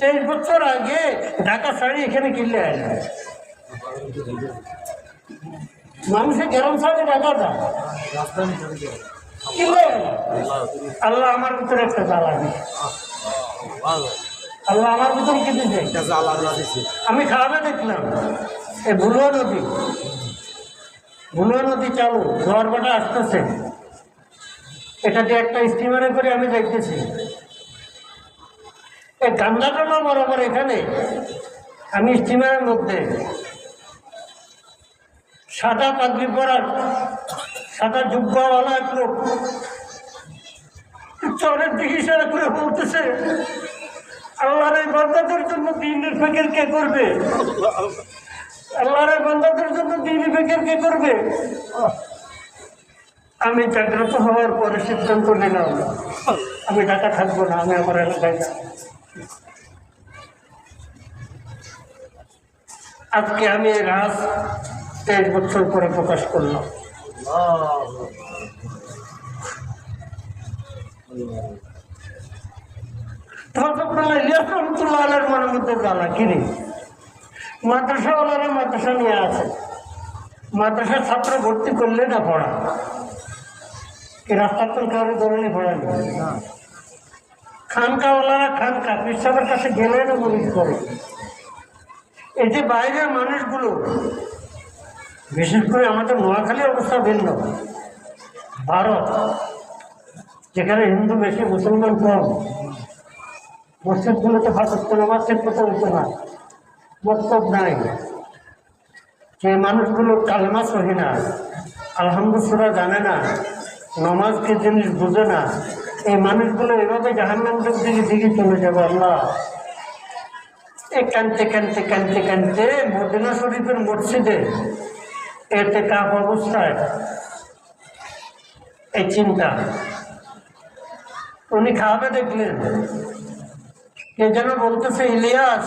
তেইশ বছর আগে ঢাকা শাড়ি এখানে কিনলে মানুষের গরম শাড়ি ঢাকা যায়। কিনলে আল্লাহ আমার ভিতরে একটা জ্বালা আল্লাহ আমার ভিতরে কি দিচ্ছে আমি খাওয়াবে দেখলাম। এই ভুলুয়া নদী। ভুলুয়া নদী চালু ঝড়বাটা আসতেছে। এটা দিয়ে একটা স্টিমারে করে আমি দেখতেছি এই গান্ধাটনা বরাবর এখানে? আমি স্টিমারের মধ্যে। সাদা পাগড়ি পরার সাদা যুগ্গওয়ালা এক লোক। চরের দিকে ইশারা করে বলতেছে, আল্লাহর এই বন্ধাদের জন্য দিনের ফেকের কে করবে? আল্লাহর এই বন্ধাদের জন্য দিনের ফেকের কে করবে? আমি জাগ্রত হওয়ার পরে সিদ্ধান্ত নিলাম, আমি ঢাকা থাকব না, আমি আমার এলাকায়। আজকে আমি রাজ তেইশ বছর পরে প্রকাশ করলাম। কিনে মাদ্রাসা নিয়ে আছে। ছাত্র ভর্তি করলে না পড়া? কি রাস্তার তো কারও ধরনের পড়া খানকাওয়ালারা খানকা পিসাবের কাছে গেলে না মনে করে। এই যে বাইরের মানুষগুলো, বিশেষ করে আমাদের নোয়াখালী অবস্থা ভিন্ন। ভারত, যেখানে হিন্দু বেশি, মুসলমান কম। মসজিদগুলোতে ফাঁসত করে মাসের কথা হতো না। মতলব নাই। যে মানুষগুলো কালমা সহি না আলহামদুসুরা জানে না, নমাজকে জিনিস বুঝে না এই মানুষগুলো এভাবে জাহান্নামদের দিকে দিকে চলে যাবে আল্লাহ। এ কানতে কানতে কানতে কানতে মদিনা শরীফের মসজিদে এতে কাপ অবস্থায় এই চিন্তা। উনি খাওয়াবে দেখলেন। কে যেন বলতেছে ইলিয়াস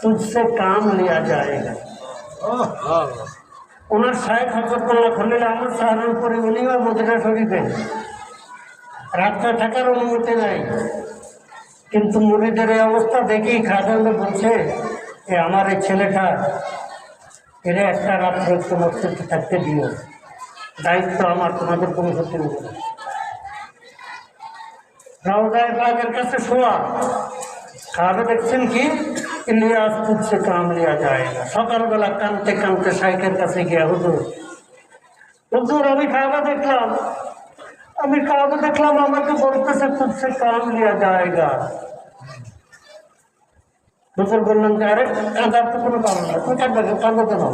তুঝসে কাম লিয়া যায়গা ওনার শাহেদ হজরতুল্লাহ খলিল আহমদ সাহেবের উপরে উনিও মদিনা শরীফে রাত্রে থাকার অনুমতি নাই। কিন্তু মুড়িদের এই অবস্থা দেখি খাজান বলছে যে আমার এই ছেলেটা, এরা একটা রাত্রে একটু থাকতে দিও। দায়িত্ব আমার, তোমাদের কোনো ক্ষতি নেই রাউদায় কাছে শোয়া। খাবে দেখছেন কি? ইলিয়াস তুচ্ছে কাম লিয়া যায় না। সকালবেলা কানতে কানতে সাইকের কাছে গিয়া হুজুর হুজুর, আমি খাওয়া দেখলাম। আমি খাওয়া দেখলাম, আমাকে বলতেছে, তুচ্ছে কাম লিয়া যায়গা হুজুর বললেন যে, আরে কাঁদার তো কোনো কারণ নেই, তুমি কাঁদবে কাঁদো কেন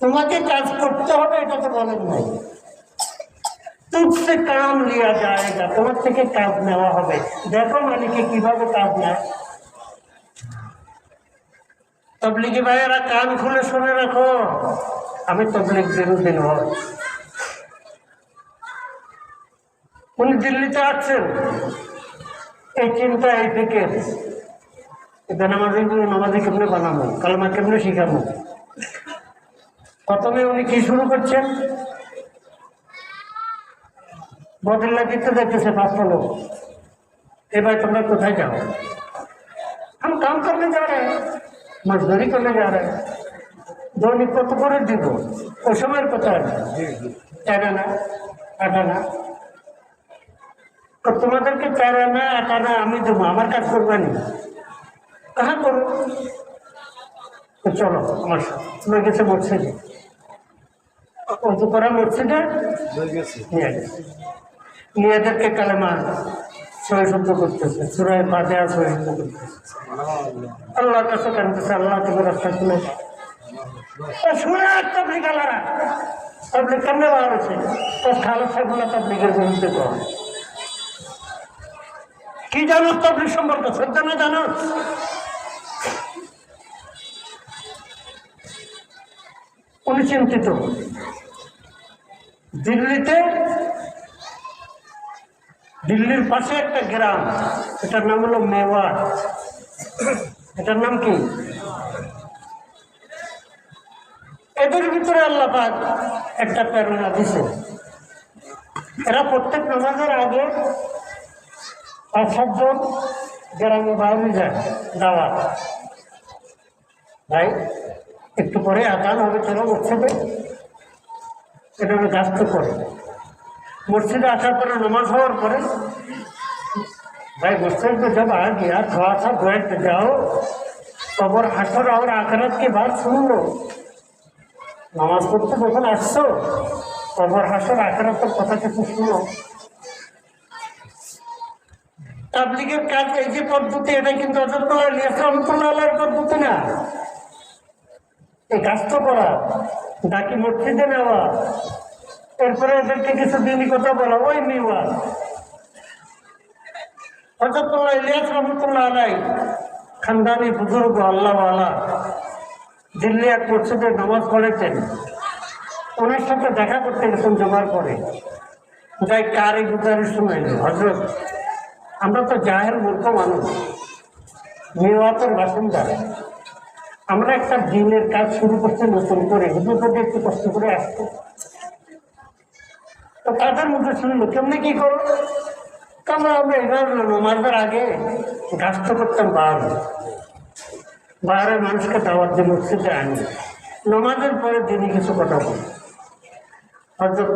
তোমাকে কাজ করতে হবে, এটা তো বলেন নাই। তুঝসে কাম লিয়া যায়গা তোমার থেকে কাজ নেওয়া হবে। দেখো মালিকে কীভাবে কাজ নেয়। তবলিগি ভাইয়েরা কান খুলে শুনে রাখো, আমি তবলিগ বিরোধী নয় উনি দিল্লিতে আছেন এই চিন্তা এই থেকে এটা নামাজিগুলো নামাজি কেমনে বানাবো কালমা কেমনে শিখাবো প্রথমে উনি কি শুরু করছেন বদলা দিতে দেখতেছে পাঁচটা লোক এবার তোমরা কোথায় যাও हम काम करने जा रहे हैं मजदूरी करने जा रहे हैं দৈনিক কত করে দিব ওই সময়ের কথা চার আনা আট আনা তো তোমাদেরকে চার আনা আট আনা আমি দেবো আমার কাজ করবে না? কাহা করো। তো চলো আমার সাথে তুমি গেছে মসজিদে অজু করা মসজিদে নিয়ে গেছে মেয়েদেরকে কালেমা সহি শুদ্ধ করতেছে সুরায় পাতে সহি শুদ্ধ করতেছে। আল্লাহর কাছে কানতেছে আল্লাহ তুমি রাস্তা খুলে শুনে তবলিগ আলারা তবলিগ কেমনে বার হয়েছে ও খালেদ সাহেবুল্লাহ তবলিগের বিরুদ্ধে কর কি জানো তবলিগ সম্পর্কে সত্য না জানো? উনি চিন্তিত। দিল্লিতে দিল্লির পাশে একটা গ্রাম, এটার নাম হলো মেওয়ার। এটার নাম কি? এদের ভিতরে আল্লাহ পাক একটা প্রেরণা দিছে এরা প্রত্যেক নামাজের আগে পাঁচ সাতজন গ্রামে বাইরে যায় দাওয়াত ভাই একটু পরে আদান হবে চলো মসজিদে এটা আমি গাছ তো করে মসজিদে আসার পরে নামাজ হওয়ার পরে भाई गुस्से में जब आ गया थोड़ा सा बैठ जाओ कबर हाथर और आखरत की बात सुन लो নামাজ পড়তে যখন আসছো কবর হাসর আখেরাতের কথা কিছু শুনো তাবলিগের কাজ এই যে পদ্ধতি, এটা কিন্তু অযোধ্যা রহমতুল্লাহ পদ্ধতি না। এই কাজটা করা, ডাকি মসজিদে নেওয়া, এরপরে এদেরকে কিছু দিনই কথা বলা, ওই নেওয়া হজরতুল্লাহ ইলিয়াস রহমতুল্লাহ আলাই খানদানি বুজুর্গ, আল্লাহওয়ালা, দিল্লি এক মসজিদে নামাজ পড়েছেন। ওনার সাথে দেখা করতে গেছেন জমার পরে। যাই কার গুজারি শুনাইল হজরত। আমরা তো জাহের মূর্খ মানুষ। মেওয়াতের বাসিন্দা আমরা একটা দিনের কাজ শুরু করতে নতুন করে। হুজুর থেকে একটু কষ্ট করে আসতো তো তাদের মধ্যে শুনলো? কেমনি কি করো কারণ আমরা এবার নমাজের আগে গাছ করতাম বাইরে বাইরের মানুষকে দাওয়াত দিয়ে মসজিদে আনি। নমাজের পরে দিনই কিছু কথা বলি। হজরত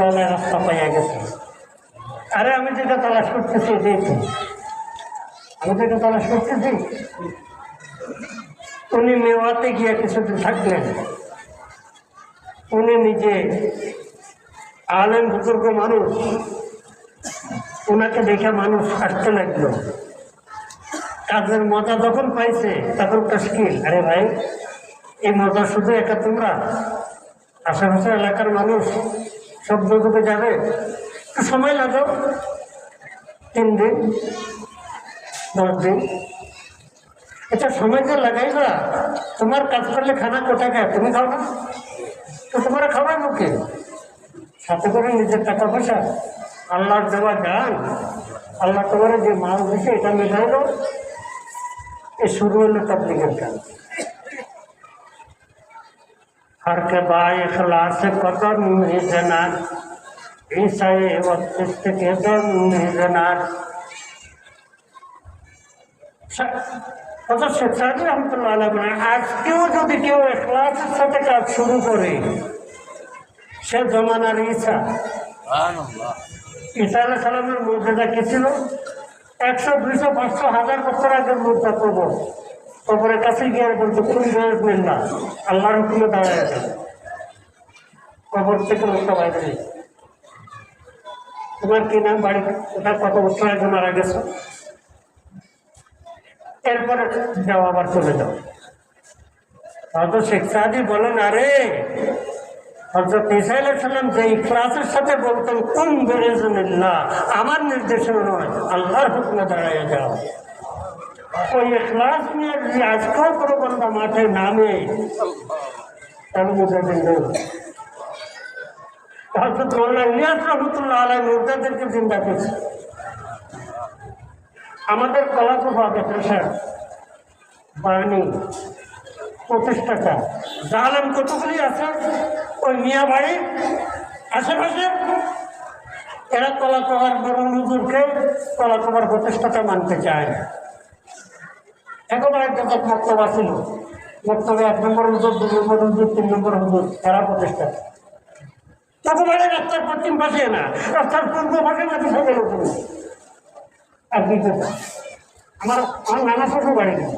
মোলা রাস্তা পাইয়া গেছে। আরে আমি যেটা তালাশ করতেছি আমি যেটা তালাশ করতেছি, উনি মেওয়াতে গিয়ে কিছুদিন থাকলেন। উনি নিজে আলেম বুজুর্গ মানুষ। ওনাকে দেখে মানুষ হাসতে লাগল। কাজের মজা যখন পাইছে, তখন তশকিল। আরে ভাই, এই মজা শুধু একা তোমরা? আশেপাশের এলাকার মানুষ সব যুগে যাবে। একটু সময় লাগাও তিন দিন দশ দিন এটা সময় যে লাগাইবা তোমার কাজ করলে খানা কোথায় খায় তুমি খাও না তো তোমরা খাবার মুখে সাথে করে নিজের টাকা পয়সা আল্লাহর দেওয়া গান আল্লাহ তোমার যে মাল দিছে এটা মেটাইল এ শুরু হলো তাবলিগের কাজ हर के बाय इखलास कदम जनार ईसाए ঈশায় বত্রিশ থেকে জনার অথচ সাজি রহমতুল্লাহ যদি কেউ ক্লাসের সাথে কাজ শুরু করে সে জমানার ঈশা ঈশা আলাহ সালামের মর্যাদা কি ছিল? একশো দুশো পাঁচশো হাজার বছর আগের মর্যাদা করব তারপরে কাছে গিয়ে বলতো খুবই না? আল্লাহর হুকুমে দাঁড়ায় আছে। কবর থেকে লোকটা বাইরে তোমার কি নাম, বাড়ি ওটা কত বছর আগে মারা গেছো? এরপরে যাও, আবার চলে যাও। হয়তো শেখ সাহাদি বলেন, আরে হজরত ইসাইসাল্লাম যে ইখলাসের সাথে বলতেন কোন বেরেজনিল্লাহ আমার নির্দেশনা নয়, আল্লাহর হুকুমে দাঁড়ায় যাও। ওই ইখলাস নিয়ে আজকেও কোনো বন্ধা মাঠে নামে। তাহলে বুঝে হজরত মোল্লা ইলিয়াস রহমতুল্লাহ আলাই মুর্দাদেরকে আমাদের কলাকুফা পেশা বার্নি পঁচিশ টাকা জাহালাম কতগুলি আছে? ওই মিয়া বাড়ির আশেপাশে? এরা কলা কবার বড় হুজুরকে কলা কবার প্রতিষ্ঠাতা মানতে চায়। না একেবারে যত বক্তব্য ছিল। বক্তব্য এক নম্বর হুজুর, দুই নম্বর হুজুর, তিন নম্বর হুজুর, এরা প্রতিষ্ঠাতা। একেবারে রাস্তার পশ্চিম পাশে না, রাস্তার পূর্ব পাশে না পিছনে গেল তুমি আর দিতে আমার আমার নানা শ্বশুর বাড়ি নেই।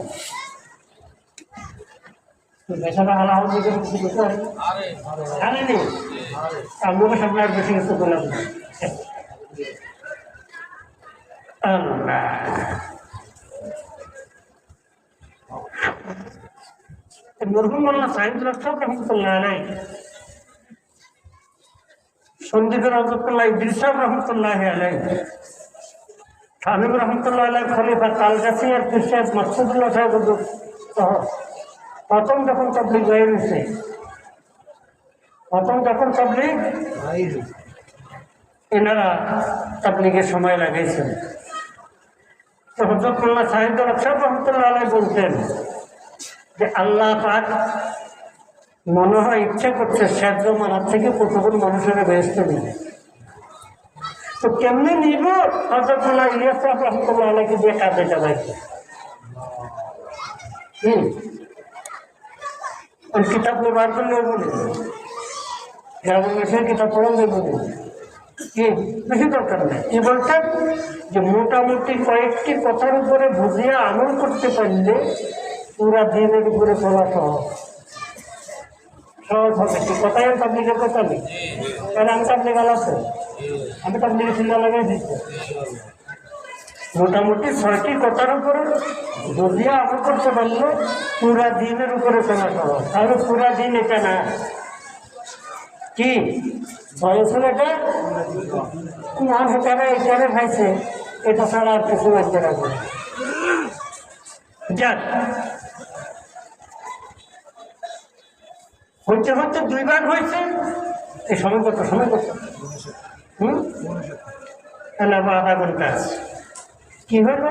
বেচারা হালা হল দিকে কিছু কিছু জানি নি। আমিও সামনে সন্দীপ রহমতুল্লাহ ইদ্রিস রহমতুল্লাহ আলাই রহমতুল্লাহ আলাই খলিফা তালগাছি আর মাসুদুল্লাহ সাহেব সহ। প্রথম যখন তবলিগ হয়ে গেছে, প্রথম যখন তবলিগ, এনারা তবলিগের সময় লাগাইছেন হজরতুল্লাহ রক্ষক রহমতুল্লাহ আলাই বলতেন যে, আল্লাহ পাক মনে হয় ইচ্ছা করছে, শেষ জমানার থেকে প্রতিদিন মানুষের ব্যস্ত নেই? তো কেমনি নিব? হজরতুল্লাহ ইলিয়াস রহমতুল্লাহ আলাইকে দিয়ে কাজে চালাইছে। হুম। কিতাব ব্যবহার করলে বলে গ্রামের বিষয়ে কিতাব পড়ালে বলে কি? বেশি দরকার নেই। কি বলছেন যে মোটামুটি কয়েকটি কথার উপরে বুঝিয়ে আমল করতে পারলে পুরা দিনের উপরে চলা সহজ আমি আমি মোটামুটি ছয়টি কথার উপরে বুঝিয়ে আমল করতে পারলে পুরা দিনের উপরে চলা সহজ। তাহলে পুরা দিন এটা না। কি? বয়সের এটা? হেতারা এটারে খাইছে এটা ছাড়া আর কিছু রাখবে যাক। হচ্ছে হচ্ছে দুইবার হয়েছে। এই সময় কত সময় কত? হুম? আধা ঘণ্টা আছে। কি হলো?